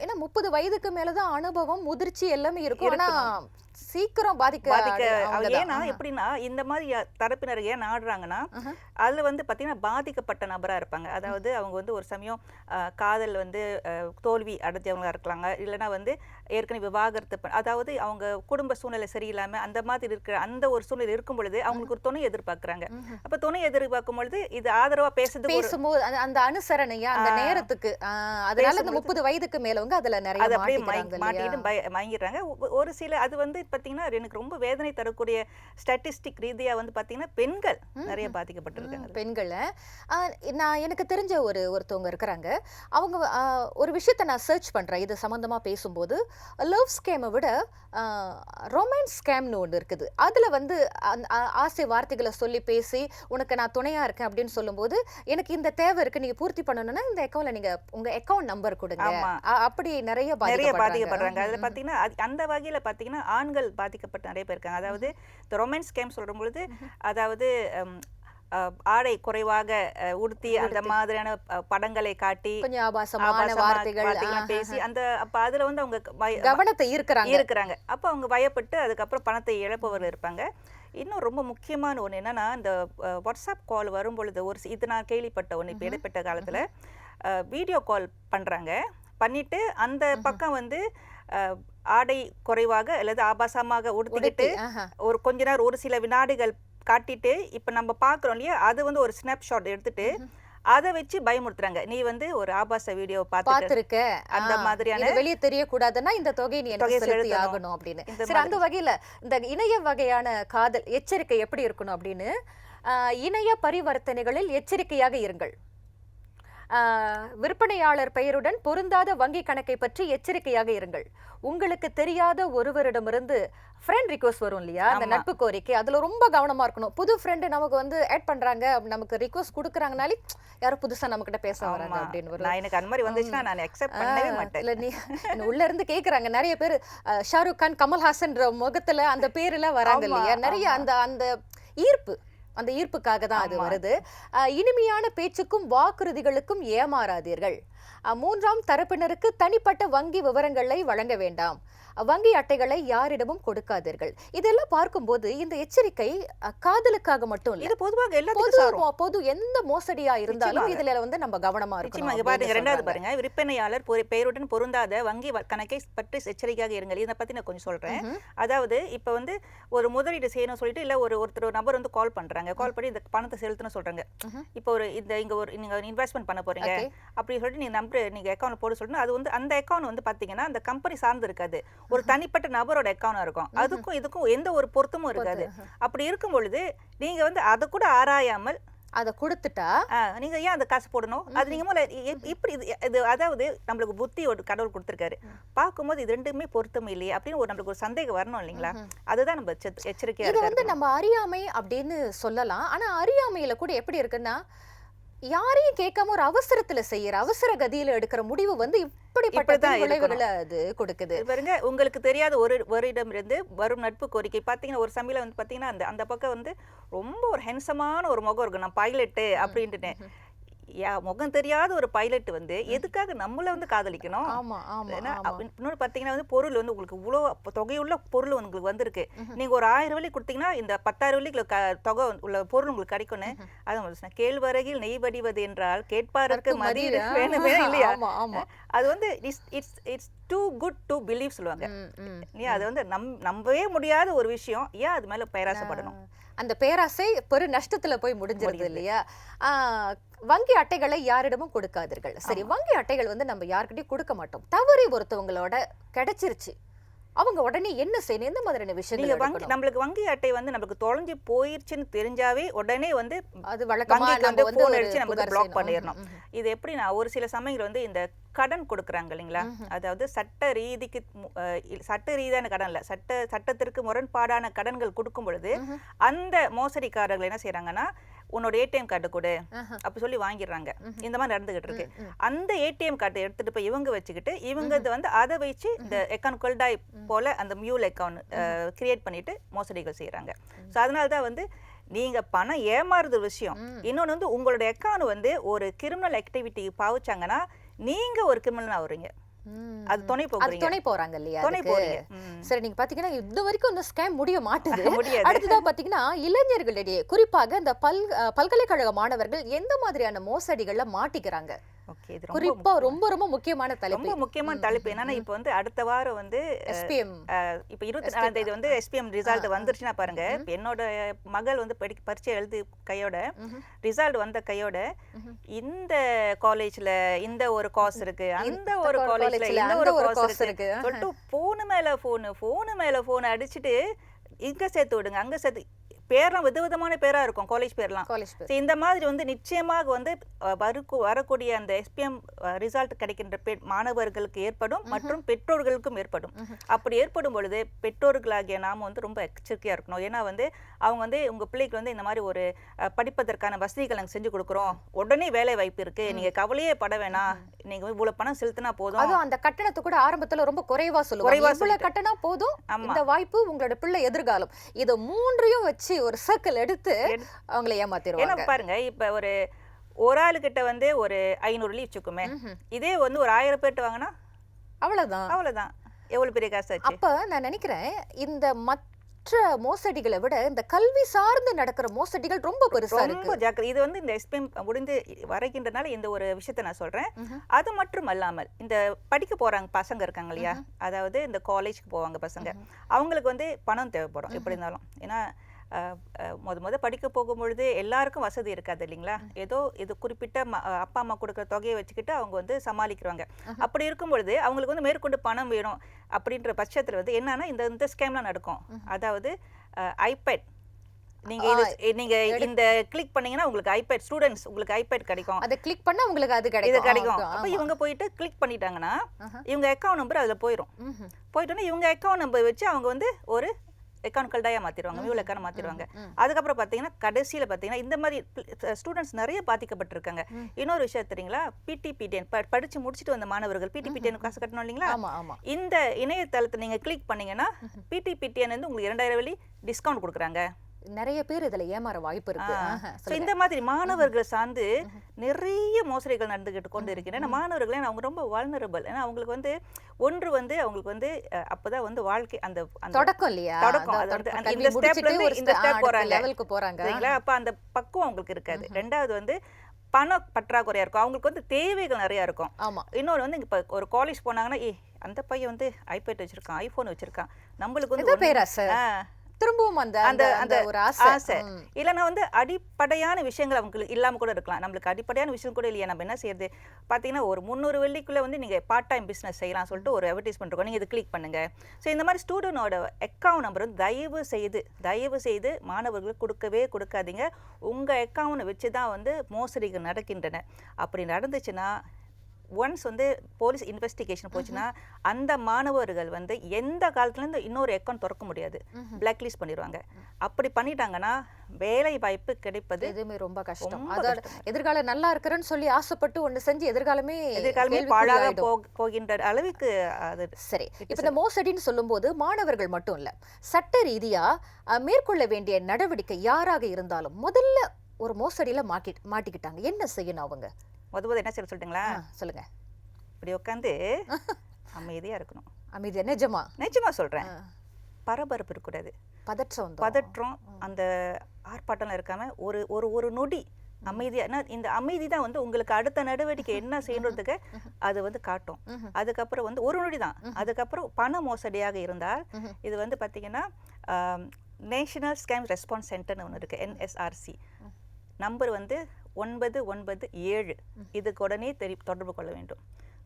ஏன்னா முப்பது வயதுக்கு மேலதான் அனுபவம் முதிர்ச்சி எல்லாமே இருக்கும். ஆனா சீக்கிரம் பாதிக்க. ஏன்னா. எப்படின்னா இந்த மாதிரி தரப்பினர் ஏன் நாடுறாங்கன்னா ஆஹா. அதுல வந்து பாத்தீங்கன்னா பாதிக்கப்பட்ட நபரா இருப்பாங்க அதாவது அவங்க வந்து ஒரு சமயம் காதல் வந்து தோல்வி அடைஞ்சவங்களா இருக்கலாங்க இல்லைன்னா வந்து ஏற்கனவே விவாகரத்து அதாவது அவங்க குடும்ப சூழ்நிலை சரியில்லாம அந்த மாதிரி இருக்கிற அந்த ஒரு சூழ்நிலை இருக்கும் பொழுது அவங்களுக்கு ஒரு துணை எதிர்பார்க்கறாங்க. அப்ப துணை எதிர்பார்க்கும் பொழுது இது ஆதரவா பேசுறதுக்கு ஒரு பேசும்போது அந்த- அனுசரணையா அந்த. நேரத்துக்கு அதனால இந்த முப்பது வயதுக்கு மேலவங்க அதுல நிறைய? மாட்டிக்கிட்டு மயங்கிடுறாங்க ஒரு சில அது வந்து பாத்தீங்கன்னா எனக்கு ரொம்ப வேதனை தரக்கூடிய ஸ்டாட்டிஸ்டிக் ரீதியா வந்து பாத்தீங்கன்னா பெண்கள் நிறைய பாதிக்கப்பட்டிருக்காங்க பெண்கள. நான் எனக்கு தெரிஞ்ச ஒரு ஒருத்தவங்க இருக்கிறாங்க. அவங்க ஒரு விஷயத்த நான் சர்ச் பண்றேன். இது சம்பந்தமா பேசும்போது லவ் ஸ்கேமை விட ரொமான்ஸ் ஸ்கேம்னு ஒன்று இருக்குது. அதுல வந்து ஆசை வார்த்தைகளை சொல்லி பேசி உனக்கு நான் துணையா இருக்கேன் அப்படின்னு சொல்லும்போது எனக்கு இந்த தேவை இருக்கு நீங்க பூர்த்தி பண்ணணும்னா இந்த அக்கௌண்ட்ல நீங்க உங்க அக்கௌண்ட் நம்பர் கொடுங்க. அப்படி நிறைய நிறைய பாதிக்கப்படுறாங்க. அதுல பாத்தீங்கன்னா அது- அந்த வகையில பாத்தீங்கன்னா ஆண்கள் பாதிக்கப்பட்ட நிறைய பேர் இருக்காங்க. அதாவது இந்த ரொமான்ஸ் கேம் சொல்லும் பொழுது அதாவது ஆடை குறைவாக உடுத்தி அந்த மாதிரியான படங்களை காட்டி. பேசி அந்த அப்ப அதுல வந்து அவங்க கவனத்தை ஈர்க்கறாங்க. இருக்கிறாங்க அப்ப அவங்க பயப்பட்டு அதுக்கப்புறம் பணத்தை இழப்பவர் இருப்பாங்க. இன்னும் ரொம்ப முக்கியமான ஒண்ணு என்னன்னா இந்த வாட்ஸ்அப் கால் வரும் பொழுது ஒரு இது நான் கேள்விப்பட்ட ஒண்ணு இப்போ இடைப்பட்ட காலத்துல வீடியோ கால் பண்றாங்க. பண்ணிட்டு அந்த பக்கம் வந்து ஆடை குறைவாக அல்லது ஆபாசமாக உடுத்திக்கிட்டு. ஒரு கொஞ்ச நேரம் ஒரு சில வினாடிகள் காட்டிட்டு இப்ப நம்ம பாக்குறோம் இல்லையா? அது வந்து ஒரு ஸ்னாப்ஷாட் எடுத்துட்டு அதை வச்சு பயமுறுத்துறாங்க. நீ வந்து ஒரு ஆபாச வீடியோ பார்த்துட்டு பாத்திருக்க அந்த மாதிரியான வெளியே தெரியக்கூடாதுன்னா இந்த தொகையை நீ செலுத்தி. ஆகணும் அப்படின்னு. சரி அந்த வகையில இந்த இணைய வகையான காதல் எச்சரிக்கை எப்படி இருக்கணும் அப்படின்னு இணைய பரிவர்த்தனைகளில் எச்சரிக்கையாக இருங்கள். விற்பனையாளர் பெயருடன் பொருந்தாத வங்கி கணக்கை பற்றி எச்சரிக்கையாக இருங்கள். உங்களுக்கு தெரியாத ஒருவரிடமிருந்து ஃப்ரெண்ட் ரிக்வஸ்ட் வரும் இல்லையா? அந்த. நட்பு கோரிக்கை. அதுல ரொம்ப கவனமா இருக்கணும். புது ஃப்ரெண்டு நமக்கு வந்து ஆட் பண்றாங்க அப்ப நமக்கு ரிக்வஸ்ட் கொடுக்குறாங்கனாலே யாரும் புதுசா நம்ம கிட்ட பேச வராங்க. அப்படின்னு வரும் எனக்கு அந்த மாதிரி வந்துச்சுன்னா நான் அக்செப்ட் பண்ணவே மாட்டேன். இல்ல நீ உள்ள இருந்து கேக்குறாங்க. நிறைய பேர் ஷாருக் கான் கமல்ஹாசன்ற முகத்துல அந்த பேர்ல வராங்க இல்லையா? நிறைய. அந்த அந்த ஈர்ப்பு. அந்த ஈர்ப்புக்காக தான் அது. வருது. இனிமையான பேச்சுக்கும் வாக்குறுதிகளுக்கும் ஏமாறாதீர்கள். மூன்றாம் தரப்பினருக்கு தனிப்பட்ட வங்கி விவரங்களை வழங்க வேண்டாம். வங்கி அட்டைகளை யாரிடமும் கொடுக்காதீர்கள். இதெல்லாம் பார்க்கும்போது இந்த எச்சரிக்கை காதலுக்காக மட்டும் இல்ல. இது பொதுவாக சாரும். பொது எந்த மோசடியா இருந்தாலும். இதுல வந்து நம்ம கவனமா இருக்கணும் இங்க பாருங்க விற்பனையாளர் பெயருடன் பொருந்தாத வங்கி கணக்கை பற்றி எச்சரிக்கையாக இருங்கள். இதை பத்தி நான் கொஞ்சம் சொல்றேன். அதாவது இப்ப வந்து ஒரு முதலீடு செய்யணும் சொல்லிட்டு இல்ல ஒரு ஒருத்தர் ஒரு நபர் வந்து கால் பண்றாங்க. கால் பண்ணி இந்த பணத்தை செலுத்தணும் சொல்றாங்க. இப்போ ஒரு இந்த இங்க ஒரு நீங்க இன்வெஸ்ட்மெண்ட் பண்ண போறீங்க. அப்படி சொல்லிட்டு நீங்க நம்பர் நீங்க அக்கௌண்ட் போட சொல்லணும் அது வந்து அந்த அக்கௌண்ட் வந்து பாத்தீங்கன்னா அந்த கம்பெனி சார்ந்து இருக்காது. ஒரு தனிப்பட்ட நபரோட அக்கௌண்ட் இருக்கும். அதுக்கும் இதுக்கும் எந்த ஒரு பொருத்தமும் இருக்காது. அப்படி இருக்கும் பொழுது நீங்க வந்து அதை கூட ஆராயாமல் அத கொடுத்துட்டா? நீங்க ஏன் அந்த காசு போடணும்? அது நீங்க இ- இப்படி இது இது அதாவது நம்மளுக்கு புத்தி ஒரு கடவுள் கொடுத்துருக்காரு. பார்க்கும்போது இது ரெண்டுமே பொருத்தம் இல்லையே அப்படின்னு ஒரு நம்மளுக்கு ஒரு சந்தேகம் வரணும் இல்லைங்களா? அதுதான் நம்ம எச்ச- எச்சரிக்கையா இது வந்து நம்ம அறியாமை அப்படின்னு சொல்லலாம். ஆனா அறியாமையில கூட எப்படி இருக்குன்னா யாரையும் கேட்காம ஒரு அவசரத்துல செய்யற அவசர கதியில எடுக்கிற முடிவு வந்து இப்படிப்பட்ட விளைவுகளை அது கொடுக்குது. பாருங்க உங்களுக்கு தெரியாத ஒரு ஒருடம் இருந்து வரும் நட்பு கோரிக்கை. பார்த்தீங்கன்னா ஒரு சமையல வந்து பார்த்தீங்கன்னா அந்த அந்த பக்கம் வந்து ரொம்ப ஒரு ஹென்சமான ஒரு முகம் இருக்கும். நான் பைலட்டு அப்படின்ட்டுனேன். முகம் தெரியாத ஒரு பைலட் வந்து எதுக்காக நம்மள வந்து காதலிக்கணும்? ஏன்னா இன்னொன்று பார்த்தீங்கன்னா வந்து பொருள் வந்து உங்களுக்கு இவ்வளோ தொகையுள்ள பொருள் உங்களுக்கு வந்திருக்கு. நீங்க ஒரு ஆயிரம் வழி கொடுத்தீங்கன்னா இந்த பத்தாயிரம் க தொகை உள்ள பொருள் உங்களுக்கு கிடைக்கும்னு. அது. கேழ்வரகில் நெய் வடிவது என்றால் கேட்பாருக்கு அதற்கு மதி மதியா? வேணுமே இல்லையா? அது வந்து it's it's it's too good to believe சொல்லுவாங்க. இல்லையா அது வந்து நம் நம்பவே முடியாத ஒரு விஷயம். ஏன் அது மேல பேராசைப்படணும்? அந்த பேராசை பெரு நஷ்டத்துல போய் முடிஞ்சிருது இல்லையா? வங்கி அட்டைகளை யாரிடமும் கொடுக்காதீர்கள். சரி வங்கி அட்டைகள் வந்து நம்ம யார்கிட்டயும் கொடுக்க மாட்டோம். தவறி ஒருத்தவங்களோட கிடைச்சிருச்சு. அவங்க உடனே என்ன செய்யணும் எந்த மாதிரியான நீங்க விஷயங்கள் வங்கி? நம்மளுக்கு வங்கி அட்டை வந்து நமக்கு தொலைஞ்சு போயிருச்சுன்னு தெரிஞ்சாவே உடனே வந்து அது வந்து அடிச்சு நம்ம செய்யணும். பண்ணிடணும். இது எப்படின்னா ஒரு சில சமயங்கள் வந்து இந்த கடன் கொடுக்குறாங்க இல்லைங்களா அதாவது சட்ட ரீதிக்கு சட்ட ரீதியான கடன் இல்ல சட்ட சட்டத்திற்கு முரண்பாடான கடன்கள் கொடுக்கும் பொழுது. அந்த மோசடிக்காரர்கள் என்ன செய்றாங்கன்னா உன்னோட ஏடிஎம் கார்டு கொடு. அப்படி சொல்லி வாங்கிடுறாங்க. இந்த மாதிரி நடந்துகிட்டு இருக்கு. அந்த ஏடிஎம் கார்டை எடுத்துட்டு போய் இவங்க வச்சுக்கிட்டு இவங்க இது வந்து அதை வச்சு இந்த அக்கௌண்ட் கொல்டாய் போல அந்த மியூல் அக்கௌண்ட் கிரியேட் பண்ணிட்டு மோசடிகள் செய்றாங்க. ஸோ அதனால தான் வந்து நீங்க பணம் ஏமாறுது விஷயம். இன்னொன்று வந்து உங்களோட அக்கௌண்ட் வந்து ஒரு கிரிமினல் ஆக்டிவிட்டி பாவிச்சாங்கன்னா நீங்க ஒரு கிரிமினல் ஆகுறீங்க. அது துணை அது போகிறீங்க துணை போறாங்க இல்லையா துணை? போறீங்க. சரி நீங்க பாத்தீங்கன்னா இது வரைக்கும் இந்த ஸ்கேம் முடிய மாட்டுது. அடுத்ததா பாத்தீங்கன்னா இளைஞர்களிடையே குறிப்பாக இந்த பல் பல்கலைக்கழக மாணவர்கள் எந்த மாதிரியான மோசடிகள்ல மாட்டிக்கிறாங்க? ஓகே இது ரொம்ப குறிப்பா ரொம்ப ரொம்ப முக்கியமான ரொம்ப தலைப்பு முக்கியமான தலைப்பு. என்னன்னா இப்போ வந்து அடுத்த வாரம் வந்து எஸ்பிஎம் இப்போ இருபத்தி நாலாம் தேதி வந்து எஸ்பிஎம் ரிசல்ட் வந்துருச்சுன்னா பாருங்க. என்னோட மகள் வந்து படி பரீட்சை எழுதி கையோட ரிசல்ட் வந்த கையோட இந்த காலேஜ்ல இந்த ஒரு காஸ் இருக்கு. அந்த ஒரு காலேஜ்ல இந்த ஒரு காஸ் இருக்கு. சொல்லிட்டு போனு மேல போனு போனு மேல போன் அடிச்சுட்டு இங்க சேர்த்து விடுங்க அங்க சேர்த்து பேர்லாம் விதவிதமான பேரா இருக்கும் காலேஜ் பேர்லாம். காலேஜ் இந்த மாதிரி வந்து நிச்சயமாக வந்து வருக்கு வரக்கூடிய அந்த எஸ்பிஎம் ரிசல்ட் கிடைக்கின்ற பெ- மாணவர்களுக்கு ஏற்படும் மற்றும் பெற்றோர்களுக்கும் ஏற்படும். அப்படி ஏற்படும் பொழுது பெற்றோர்களாகிய நாம வந்து ரொம்ப எச்சரிக்கையா இருக்கணும். ஏன்னா வந்து அவங்க வந்து உங்க பிள்ளைக்கு வந்து இந்த மாதிரி ஒரு படிப்பதற்கான வசதிகள் நாங்க செஞ்சு கொடுக்குறோம். உடனே வேலை வாய்ப்பு இருக்கு. நீங்க கவலையே பட வேணாம். நீங்க வந்து இவ்வளவு பணம் செலுத்தினா போதும். அதுவும் அந்த கட்டணத்தை கூட ஆரம்பத்துல ரொம்ப குறைவா சொல்லுவாங்க. சொல்லிட்டு. கட்டணம் போதும். இந்த வாய்ப்பு உங்களோட பிள்ளை எதிர்காலம். இத மூன்றையும் வச்சு ஒரு சர்க்கிள் எடுத்து அவங்கள ஏன்னா ஏமாத்திடுவாங்க பாருங்க இப்ப ஒரு ஒரு ஆளுகிட்ட வந்து ஒரு ஐநூறு லீவ் ம்ஹும். இதே வந்து ஒரு ஆயிரம் பேர்ட்டு வாங்கினா? அவ்வளவுதான். அவ்வளவுதான். எவ்வளவு பெரிய காசு அப்ப நான் நினைக்கிறேன் இந்த மற்ற மோசடிகளை விட இந்த கல்வி சார்ந்து நடக்கிற மோசடிகள் ரொம்ப பெருசா இருக்கு. ரொம்ப ஜாக்கிரதை இது வந்து இந்த எஸ்பிஎம் முடிந்து வரைக்கின்றனால இந்த ஒரு விஷயத்தை நான் சொல்றேன். அது மட்டும் அல்லாமல் இந்த படிக்க போறாங்க பசங்க இருக்காங்க இல்லையா? அதாவது இந்த காலேஜ்க்கு போவாங்க பசங்க. அவங்களுக்கு வந்து பணம் தேவைப்படும் எப்படி இருந்தாலும். ஏன்னா முத முத படிக்க போகும்பொழுது எல்லாருக்கும் வசதி இருக்காது இல்லைங்களா? ஏதோ இது குறிப்பிட்ட அப்பா அம்மா கொடுக்குற தொகையை வச்சுக்கிட்டு அவங்க வந்து சமாளிக்கிறாங்க. அப்படி இருக்கும் பொழுது அவங்களுக்கு வந்து மேற்கொண்டு பணம் வேணும் அப்படின்ற பட்சத்தில் வந்து என்னன்னா இந்த இந்த ஸ்கேம்லாம் நடக்கும். அதாவது ஐபேட் நீங்க இது நீங்க இந்த கிளிக் பண்ணீங்கன்னா உங்களுக்கு ஐபேட் ஸ்டூடெண்ட்ஸ் உங்களுக்கு ஐபேட் கிடைக்கும். அதை கிளிக் பண்ணா உங்களுக்கு அது இது கிடைக்கும். கிடைக்கும் ஆ, அப்ப. இவங்க போயிட்டு கிளிக் பண்ணிட்டாங்கன்னா. இவங்க அக்கௌண்ட் நம்பர் அதுல போயிடும். போயிட்டோன்னா இவங்க அக்கௌண்ட் நம்பர் வச்சு அவங்க வந்து ஒரு அக்கௌண்ட் கல்டாயா மாத்திடுவாங்க மியூல் அக்கௌண்ட் மாத்திடுவாங்க ம். அதுக்கப்புறம் பாத்தீங்கன்னா கடைசியில பாத்தீங்கன்னா இந்த மாதிரி ஸ்டூடெண்ட்ஸ் நிறைய பாதிக்கப்பட்டிருக்காங்க. இன்னொரு விஷயம் தெரியுங்களா? பிடி பிடிஎன் படிச்சு முடிச்சுட்டு வந்த மாணவர்கள் பிடி பிடிஎன் காசு கட்டணும் இல்லைங்களா? இந்த இணையதளத்தை நீங்க கிளிக் பண்ணீங்கன்னா பிடி பிடிஎன் வந்து உங்களுக்கு இரண்டாயிரம் வழி டிஸ்கவுண்ட் கொடுக்குறாங்க. நிறைய பேர் இதுல ஏமாற வாய்ப்பு இருக்கு. இந்த மாதிரி மாணவர்கள் சார்ந்து நிறைய மோசடிகள் நடந்துகிட்டு கொண்டு இருக்கிறேன் மாணவர்கள் அவங்க ரொம்ப வால்னரபிள் ஏன்னா அவங்களுக்கு வந்து ஒன்று வந்து அவங்களுக்கு வந்து அப்பதான் வந்து வாழ்க்கை அந்த தொடக்கம் இல்லையா? தொடக்கம். அந்த முடிச்சிட்டு இருந்து இந்த அடுத்த போறாங்க. லெவலுக்கு போறாங்க. சரிங்களா? அப்ப அந்த பக்குவம் அவங்களுக்கு இருக்காது. ரெண்டாவது வந்து பண பற்றாக்குறையா இருக்கும். அவங்களுக்கு வந்து தேவைகள் நிறைய இருக்கும். ஆமா. இன்னொரு வந்து இப்ப ஒரு காலேஜ் போனாங்கன்னா ஏ அந்த பையன் வந்து ஐபேட் வச்சிருக்கான் ஐபோன் வச்சிருக்கான். நம்மளுக்கு வந்து பேராசை. திரும்பவும் அந்த அந்த அந்த- ஒரு ஆசை. இல்லைன்னா வந்து அடிப்படையான விஷயங்கள் அவங்களுக்கு இல்லாம கூட இருக்கலாம். நம்மளுக்கு அடிப்படையான விஷயம் கூட இல்லையா? நம்ம என்ன செய்யறது? பாத்தீங்கன்னா ஒரு முந்நூறு வெள்ளிக்குள்ள வந்து நீங்க பார்ட் டைம் பிசினஸ் செய்யலாம் சொல்லிட்டு ஒரு அட்வர்டைஸ்மெண்ட் இருக்கும். நீங்க இது கிளிக் பண்ணுங்க. ஸோ இந்த மாதிரி ஸ்டூடெண்டோட அக்கௌண்ட் நம்பர் வந்து தயவு செய்து தயவு செய்து மாணவர்களுக்கு கொடுக்கவே கொடுக்காதீங்க. உங்க அக்கௌண்ட் வச்சு தான் வந்து மோசடிகள் நடக்கின்றன. அப்படி நடந்துச்சுன்னா ஒன்ஸ் வந்து போலீஸ் இன்வெஸ்டிகேஷன் போச்சுன்னா அந்த மாணவர்கள் வந்து எந்த காலத்துல இருந்து இன்னொரு அக்கௌண்ட் திறக்க முடியாது. பிளாக் லிஸ்ட் பண்ணிடுவாங்க. அப்படி பண்ணிட்டாங்கன்னா வேலை வாய்ப்பு கிடைப்பது எதுவுமே ரொம்ப கஷ்டம். அதோட எதிர்காலம் நல்லா இருக்கிறேன்னு சொல்லி ஆசைப்பட்டு ஒண்ணு செஞ்சு எதிர்காலமே எதிர்காலமே பாழாக போகின்ற அளவுக்கு அது சரி. இப்ப இந்த மோசடின்னு சொல்லும்போது மாணவர்கள் மட்டும் இல்ல சட்ட ரீதியா அஹ், மேற்கொள்ள வேண்டிய நடவடிக்கை யாராக இருந்தாலும் முதல்ல ஒரு மோசடியில மாட்டி மாட்டிக்கிட்டாங்க. என்ன செய்யணும் அவங்க? முத முத என்ன சொல்ல சொல்லிட்டுங்களா சொல்லுங்க. இப்படி உட்காந்து அமைதியா இருக்கணும். அமைதியா நிஜமா? நிஜமா சொல்றேன். ஆ, பரபரப்பு இருக்கக்கூடாது. பதற்றம். பதற்றம் அந்த ஆர்ப்பாட்டம்லாம் இருக்காம ஒரு ஒரு ஒரு நொடி அமைதியா இந்த அமைதி தான் வந்து உங்களுக்கு அடுத்த நடவடிக்கை என்ன செய்யறதுக்கு அது வந்து காட்டும். அதுக்கப்புறம் வந்து ஒரு நொடி தான். அதுக்கப்புறம் பண மோசடியாக இருந்தால். இது வந்து பார்த்தீங்கன்னா நேஷனல் ஸ்கேம் ரெஸ்பான்ஸ் சென்டர்னு ஒன்று இருக்குது என்எஸ்ஆர்சி நம்பர் வந்து ஒன்பது ஒன்பது ஏழு. இதுக்கு உடனே தெரி தொடர்பு கொள்ள வேண்டும்.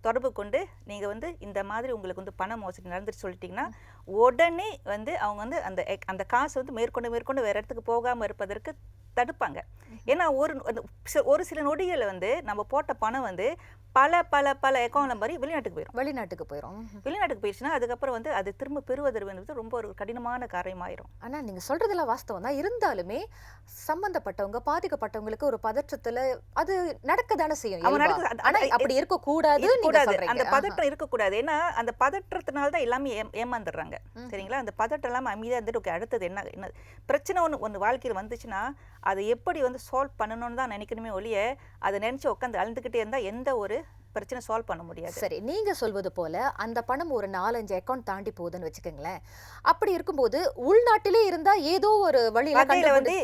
தொடர்பு கொண்டு நீங்கள் வந்து இந்த மாதிரி உங்களுக்கு வந்து பண மோசடி நடந்துட்டு சொல்லிட்டீங்கன்னா உடனே வந்து அவங்க வந்து அந்த அந்த காசு வந்து மேற்கொண்டு மேற்கொண்டு வேறு இடத்துக்கு போகாமல் இருப்பதற்கு தடுப்பாங்க. ஏன்னா ஒரு அந்த ஒரு சில நொடிகளில் வந்து நம்ம போட்ட பணம் வந்து பல பல பல அக்கௌண்ட் மாதிரி வெளிநாட்டுக்கு போயிடும் வெளிநாட்டுக்கு ம்ஹும். வெளிநாட்டுக்கு போயிடுச்சுன்னா அதுக்கப்புறம் வந்து அது திரும்ப பெறுவது வந்து ரொம்ப ஒரு கடினமான காரியமாயிரும். ஆனா நீங்க சொல்றதுல வாஸ்தவம் தான். இருந்தாலுமே சம்பந்தப்பட்டவங்க பாதிக்கப்பட்டவங்களுக்கு ஒரு பதற்றத்துல அது நடக்க தானே செய்யும். அவங்க இயல்பா. நடக்குது. அது- ஆனா அது- அப்படி இருக்க கூடாது இருக்கக்கூடாது. அந்த பதட்டம் இருக்கக்கூடாது. ஏன்னா அந்த பதற்றத்தினால தான் எல்லாமே ஏம்- ஏமாந்துடுறாங்க. ம். சரிங்களா? அந்த பதட்டம் இல்லாமல் அமைதியாக இருந்துட்டு ஓகே அடுத்தது என்ன என்ன? பிரச்சனை ஒன்று ஒன்று வாழ்க்கையில் வந்துச்சுன்னா அதை எப்படி வந்து சால்வ் பண்ணணும்னு தான் நினைக்கணுமே ஒழிய அதை நினச்சி உட்காந்து அழுந்துக்கிட்டே இருந்தால் எந்த ஒரு பிரச்சனை சால்வ் பண்ண முடியாது. சரி நீங்க சொல்வது போல அந்த பணம் ஒரு நாலஞ்சு அக்கவுண்ட் தாண்டி போகுதுன்னு வச்சுக்கோங்களேன். அப்படி இருக்கும்போது உள்நாட்டிலே இருந்தா ஏதோ ஒரு வழியில வந்து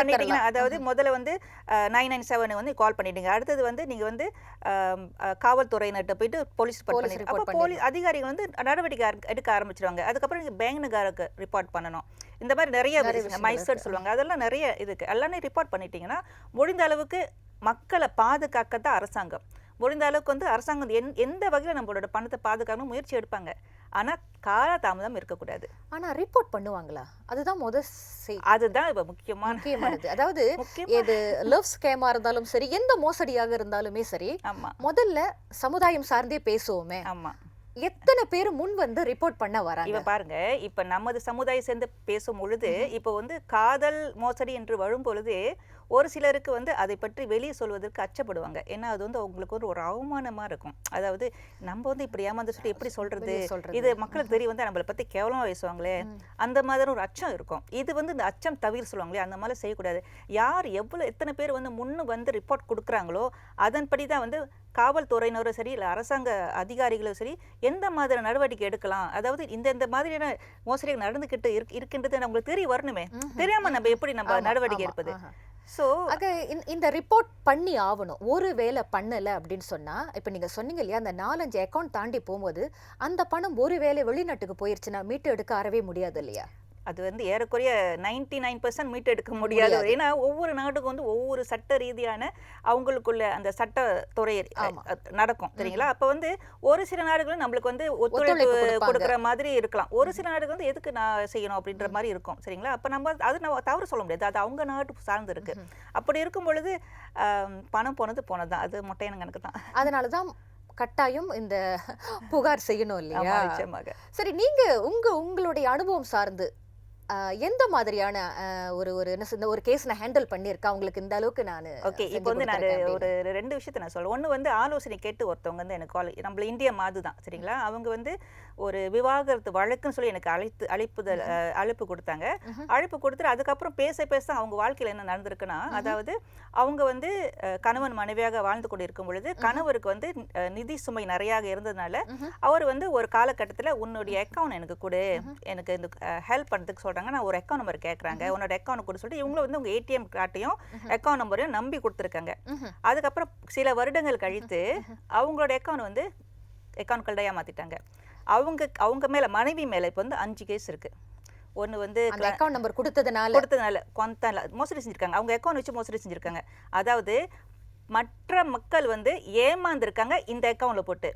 பண்ணிட்டீங்கன்னா. அதாவது முதல்ல வந்து நைன் நைன் செவன் வந்து கால் பண்ணிட்டீங்க அடுத்தது வந்து நீங்க வந்து காவல்துறையினர்கிட்ட போயிட்டு போலீஸ் ரிப்போர்ட் பண்ணி அப்போ போலீஸ் அதிகாரிகள் வந்து நடவடிக்கை எடுக்க ஆரம்பிச்சிருவாங்க. அதுக்கப்புறம் நீங்க பேங்க்னுக்காரருக்கு ரிப்போர்ட் பண்ணணும். இந்த மாதிரி நிறைய இருக்கு. சொல்லுவாங்க. அதெல்லாம் நிறைய இதுக்கு எல்லாமே ரிப்போர்ட் பண்ணிட்டீங்கன்னா முடிந்த அளவுக்கு மக்களை பாதுகாக்க தான் அரசாங்கம். முடிந்த அளவுக்கு வந்து அரசாங்கம் எந் எந்த வகையில் நம்மளோட பணத்தை பாதுகாக்கணும் முயற்சி எடுப்பாங்க. ஆனா காலதாமதம் இருக்கக்கூடாது. ஆனா ரிப்போர்ட் பண்ணுவாங்களா? அதுதான் முத செய்- அதுதான் இப்ப முக்கியமான முக்கியமானது. அதாவது இது லவ் ஸ்கேமா இருந்தாலும் சரி எந்த மோசடியாக இருந்தாலுமே சரி ஆமா. முதல்ல சமுதாயம் சார்ந்தே பேசுவோமே. ஆமா. எத்தனை பேர் முன் வந்து ரிப்போர்ட் பண்ண வராங்க? இவ பாருங்க இப்ப நமது சமுதாயம் சேர்ந்து பேசும் பொழுது இப்ப வந்து காதல் மோசடி என்று வரும் பொழுது ஒரு சிலருக்கு வந்து அதை பற்றி வெளியே சொல்வதற்கு அச்சப்படுவாங்க. ஏன்னா அது வந்து அவங்களுக்கு வந்து ஒரு அவமானமா இருக்கும். அதாவது நம்ம வந்து இப்படி ஏமாந்து சொல்லி எப்படி சொல்றது. இது மக்களுக்கு தெரிய வந்து நம்மளை பத்தி கேவலமா பேசுவாங்களே? அந்த மாதிரி ஒரு அச்சம் இருக்கும். இது வந்து இந்த அச்சம் தவிர சொல்லுவாங்களே அந்த மாதிரி செய்யக்கூடாது. யார் எவ்வளவு எத்தனை பேர் வந்து முன்னு வந்து ரிப்போர்ட் கொடுக்குறாங்களோ அதன்படி தான் வந்து காவல்துறையினரும் சரி இல்லை அரசாங்க அதிகாரிகளும் சரி எந்த மாதிரி நடவடிக்கை எடுக்கலாம்? அதாவது இந்த இந்த மாதிரியான மோசடிகள் நடந்துகிட்டு இருக்- இருக்கின்றது நம்மளுக்கு தெரிய வரணுமே. தெரியாம நம்ம எப்படி நம்ம நடவடிக்கை எடுப்பது? ஸோ சோ ஆக இந்த- ரிப்போர்ட் பண்ணி ஆகணும் ஒரு வேலை பண்ணல அப்படின்னு சொன்னா இப்போ நீங்க சொன்னீங்க இல்லையா அந்த நாலஞ்சு அக்கவுண்ட் தாண்டி போகும்போது அந்த பணம் ஒரு வேளை வெளிநாட்டுக்கு போயிருச்சுன்னா மீட்டு எடுக்க அறவே முடியாது இல்லையா? அது வந்து ஏறக்குறைய நைன்டி நைன் பர்சன்ட் மீட் எடுக்க முடியாது. ஏன்னா ஒவ்வொரு நாட்டுக்கும் வந்து ஒவ்வொரு சட்ட ரீதியான அவங்களுக்குள்ள அந்த சட்டத்துறை நடக்கும். சரிங்களா? அப்ப வந்து ஒரு சில நாடுகளும் நம்மளுக்கு வந்து ஒத்துழைப்பு. கொடுக்குற மாதிரி இருக்கலாம். ஒரு சில நாடுகள் வந்து எதுக்கு நான் செய்யணும் அப்படின்ற மாதிரி இருக்கும். சரிங்களா? அப்ப நம்ம அது நம்ம தவறு சொல்ல முடியாது. அது அவங்க நாட்டு சார்ந்து இருக்கு. அப்படி இருக்கும் பொழுது பணம் போனது போனதுதான். அது மொட்டையான கணக்கு தான். அதனாலதான் கட்டாயம் இந்த புகார் செய்யணும் இல்லையா? சரி நீங்க உங்க உங்களுடைய அனுபவம் சார்ந்து எந்த மாதிரியான ஒரு ஒரு என்ன சொல்றது, ஒரு கேஸ் நான் ஹேண்டில் பண்ணியிருக்கேன் அவங்களுக்கு இந்த அளவுக்கு நான் ஓகே இப்போ வந்து நான் ஒரு ரெண்டு விஷயத்தை நான் சொல்றேன். ஒன்று வந்து ஆலோசனை கேட்டு ஒருத்தவங்க வந்து எனக்கு கால் நம்மள இந்திய மாது தான் சரிங்களா? அவங்க வந்து ஒரு விவாகரத்து வழக்குன்னு சொல்லி எனக்கு அழைத்து அழைப்புதல் அழைப்பு கொடுத்தாங்க. அழைப்பு கொடுத்துட்டு அதுக்கப்புறம் பேச பேச அவங்க வாழ்க்கையில் என்ன நடந்திருக்குன்னா அதாவது அவங்க வந்து கணவன் மனைவியாக வாழ்ந்து கொண்டு இருக்கும் பொழுது கணவருக்கு வந்து நிதி சுமை நிறையாக இருந்ததுனால அவர் வந்து ஒரு காலகட்டத்தில் உன்னுடைய அக்கௌண்ட் எனக்கு கொடு. எனக்கு இந்த ஹெல்ப் பண்ணுறதுக்கு சொல்றாங்க. நான் ஒரு அக்கௌண்ட் நம்பர் கேட்குறாங்க உன்னோட அக்கௌண்ட் கொடு சொல்லிட்டு இவங்களும் வந்து உங்க ஏடிஎம் கார்டையும் அக்கௌண்ட் நம்பரையும் நம்பி கொடுத்துருக்காங்க. அதுக்கப்புறம் சில வருடங்கள் கழித்து அவங்களோட அக்கௌண்ட் வந்து அக்கௌண்ட் கல்டையா மாத்திட்டாங்க அவங்க அவங்க மேல மனைவி மேல இப்போ வந்து அஞ்சு கேஸ் இருக்கு. ஒன்னு வந்து அந்த அக்கவுண்ட் நம்பர் கொடுத்ததுனால? கொடுத்ததுனால கொந்தால மோசடி செஞ்சிருக்காங்க. அவங்க அக்கௌண்ட் வச்சு மோசடி செஞ்சிருக்காங்க. அதாவது மற்ற மக்கள் வந்து ஏமாந்துருக்காங்க இந்த அக்கௌண்ட்ல போட்டு.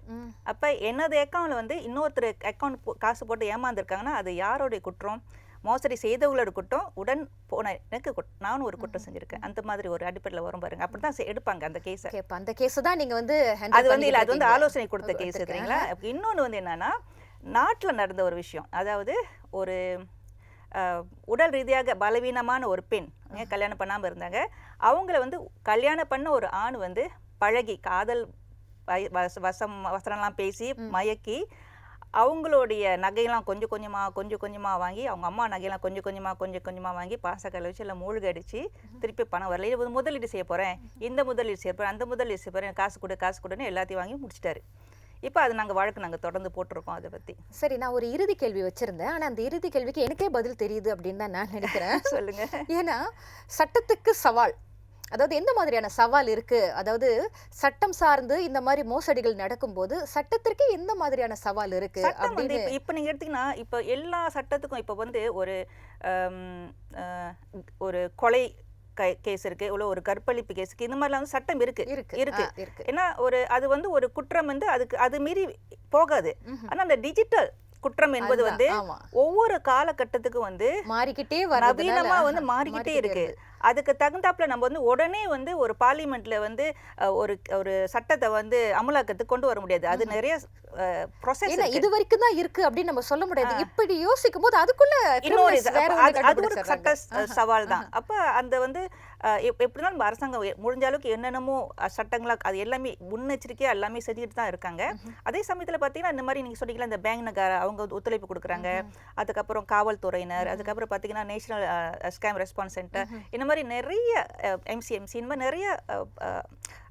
அப்ப என்னது அக்கௌண்ட்ல வந்து இன்னொருத்தர் அக்கௌண்ட் காசு போட்டு ஏமாந்துருக்காங்கன்னா அது யாரோடைய குற்றம்? மோசடி செய்தவங்களோட குற்றம் உடன் போன எனக்கு நானும் ஒரு குற்றம் செஞ்சிருக்கேன். அந்த மாதிரி ஒரு அடிப்படையில் வரும் பாருங்க. அப்படிதான் செ- எடுப்பாங்க அந்த கேஸை அந்த கேஸ் தான் நீங்க வந்து அது வந்து இல்ல அது வந்து ஆலோசனை கொடுத்த. கேஸ். சரிங்களா? இன்னொன்று வந்து என்னன்னா நாட்டில் நடந்த ஒரு விஷயம். அதாவது ஒரு அஹ், உடல் ரீதியாக பலவீனமான ஒரு பெண் ஏன் கல்யாணம் பண்ணாமல் இருந்தாங்க. அவங்கள வந்து கல்யாணம் பண்ண ஒரு ஆண் வந்து பழகி காதல் வசம் வசனம்லாம் பேசி மயக்கி அவங்களுடைய நகையெல்லாம் கொஞ்சம் கொஞ்சமாக கொஞ்சம் கொஞ்சமாக வாங்கி அவங்க அம்மா நகையெல்லாம் கொஞ்சம் கொஞ்சமாக கொஞ்சம் கொஞ்சமாக வாங்கி பாசக்கல்ல வச்சு எல்லாம் மூழ்கடிச்சு திருப்பி பணம் வரல. இது முதலீடு செய்ய போகிறேன் இந்த முதலீடு செய்ய போகிறேன் அந்த முதலீடு செய்ய போகிறேன் காசு கொடு காசு கொடுன்னு எல்லாத்தையும் வாங்கி முடிச்சிட்டாரு. இப்போ அது நாங்கள் வழக்கு நாங்கள் தொடர்ந்து போட்டிருக்கோம் அதை பற்றி சரி நான் ஒரு இறுதி கேள்வி வச்சிருந்தேன். ஆனா அந்த இறுதி கேள்விக்கு எனக்கே பதில் தெரியுது அப்படின்னு தான் நான் நினைக்கிறேன். சொல்லுங்க. ஏன்னா சட்டத்துக்கு சவால். அதாவது எந்த மாதிரியான சவால் இருக்கு? அதாவது சட்டம் சார்ந்து இந்த மாதிரி மோசடிகள் நடக்கும்போது சட்டத்திற்கு எந்த மாதிரியான சவால் இருக்கு அப்படின்னு இப்போ நீங்கள் எடுத்தீங்கன்னா இப்போ எல்லா சட்டத்துக்கும் இப்போ வந்து ஒரு ஒரு கொலை கேஸ் இருக்கு. இவ்வளோ ஒரு கற்பழிப்பு கேஸுக்கு இந்த மாதிரிலாம் வந்து சட்டம் இருக்கு. இருக்கு. இருக்கு. ஏன்னா ஒரு அது வந்து ஒரு குற்றம் வந்து அதுக்கு அது மீறி போகாது. ம்ஹும். ஆனா அந்த டிஜிட்டல் குற்றம் என்பது வந்து ஒவ்வொரு காலகட்டத்துக்கும் வந்து மாறிக்கிட்டே நவீனமா வந்து மாறிக்கிட்டே இருக்கு. அதுக்கு தகுந்தாப்புல நம்ம வந்து உடனே வந்து ஒரு பார்லிமெண்ட்ல வந்து ஒரு ஒரு சட்டத்தை வந்து அமலாக்கத்துக்கு கொண்டு வர முடியாது. அது நிறைய ப்ரொசஸ் இது வரைக்கும் தான் இருக்கு அப்படின்னு நம்ம சொல்ல முடியாது. இப்படி யோசிக்கும் போது அதுக்குள்ள இன்னொரு அது- ஒரு. சட்ட சவால் தான் அப்ப அந்த வந்து எப்படினாலும் நம்ம அரசாங்கம் முடிஞ்ச அளவுக்கு என்னென்னமோ அஹ், சட்டங்களா அது எல்லாமே முன்னெச்சரிக்கையா எல்லாமே செஞ்சுட்டு தான் இருக்காங்க அதே சமயத்துல பாத்தீங்கன்னா இந்த மாதிரி நீங்க சொன்னீங்களா இந்த பேங்க் நகர் அவங்க ஒத்துழைப்பு கொடுக்குறாங்க. அதுக்கப்புறம் காவல்துறையினர் அதுக்கப்புறம் பாத்தீங்கன்னா நேஷனல் ஸ்கேம் ரெஸ்பான்ஸ் சென்டர். இந்த மாதிரி நிறைய எம்சிஎம்சி இந்த மாதிரி நிறைய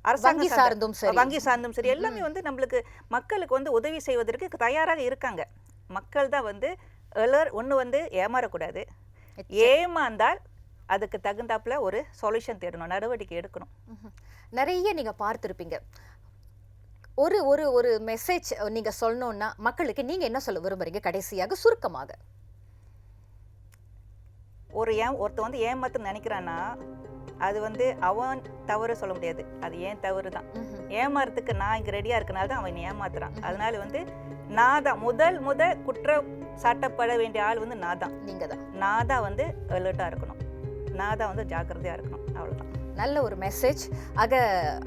அரசாங்க சார்ந்தும் சரி. வங்கி சார்ந்தும் சரி. எல்லாமே வந்து நம்மளுக்கு மக்களுக்கு வந்து உதவி செய்வதற்கு தயாராக இருக்காங்க. மக்கள் தான் வந்து எல்லோர் ஒன்று வந்து ஏமாறக்கூடாது. ஏமாந்தால் அதுக்கு தகுந்தாப்புல ஒரு சொல்யூஷன் தேடணும் நடவடிக்கை எடுக்கணும். நிறைய நீங்க பார்த்திருப்பீங்க. ஒரு ஒரு ஒரு மெசேஜ் நீங்க சொல்லணும்னா மக்களுக்கு நீங்க என்ன சொல்ல விரும்புறீங்க? கடைசியாக சுருக்கமாக. ஒரு ஏன் ஒருத்தன் வந்து ஏமாத்த நினைக்கிறான்னா அது வந்து அவன் தவறு சொல்ல முடியாது. அது ஏன் தவறு தான். ஏமாறதுக்கு நான் இங்கே ரெடியாக இருக்கனால தான் அவன் ஏமாத்துறான். அதனால வந்து நான் தான் முதல் முத குற்றம் சாட்டப்பட வேண்டிய ஆள் வந்து நான் தான். நீங்க தான். நான் தான் வந்து அலர்ட்டாக இருக்கணும். நான் தான் வந்து ஜாக்கிரதையாக இருக்கணும். அவ்வளோதான் நல்ல ஒரு மெசேஜ் ஆக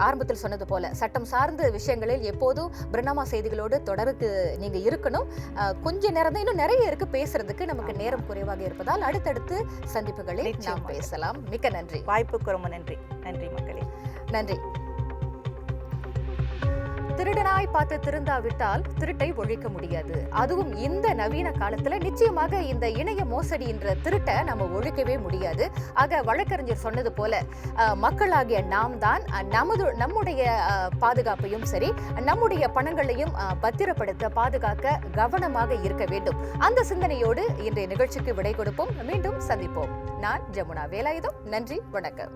ஆரம்பத்தில் சொன்னது போல சட்டம் சார்ந்த விஷயங்களில் எப்போதும் பிரணாமா செய்திகளோடு தொடருக்கு நீங்க இருக்கணும். கொஞ்ச நேரம் தான். இன்னும் நிறைய இருக்கு பேசுறதுக்கு. நமக்கு நேரம் குறைவாக இருப்பதால் அடுத்தடுத்து சந்திப்புகளில் நாம். பேசலாம். மிக்க நன்றி. வாய்ப்புக்கு ரொம்ப நன்றி. நன்றி மக்களே. நன்றி. திருடனாய் பார்த்து திருந்தாவிட்டால் திருட்டை ஒழிக்க முடியாது. அதுவும் இந்த நவீன காலத்துல நிச்சயமாக இந்த இணைய மோசடி என்ற திருட்டை நம்ம ஒழிக்கவே முடியாது. ஆக வழக்கறிஞர் சொன்னது போல மக்களாகிய நாம் தான் நமது நம்முடைய பாதுகாப்பையும் சரி நம்முடைய பணங்களையும் பத்திரப்படுத்த பாதுகாக்க கவனமாக இருக்க வேண்டும். அந்த சிந்தனையோடு இன்றைய நிகழ்ச்சிக்கு விடை கொடுப்போம். மீண்டும் சந்திப்போம். நான் ஜமுனா வேலாயுதம். நன்றி வணக்கம்.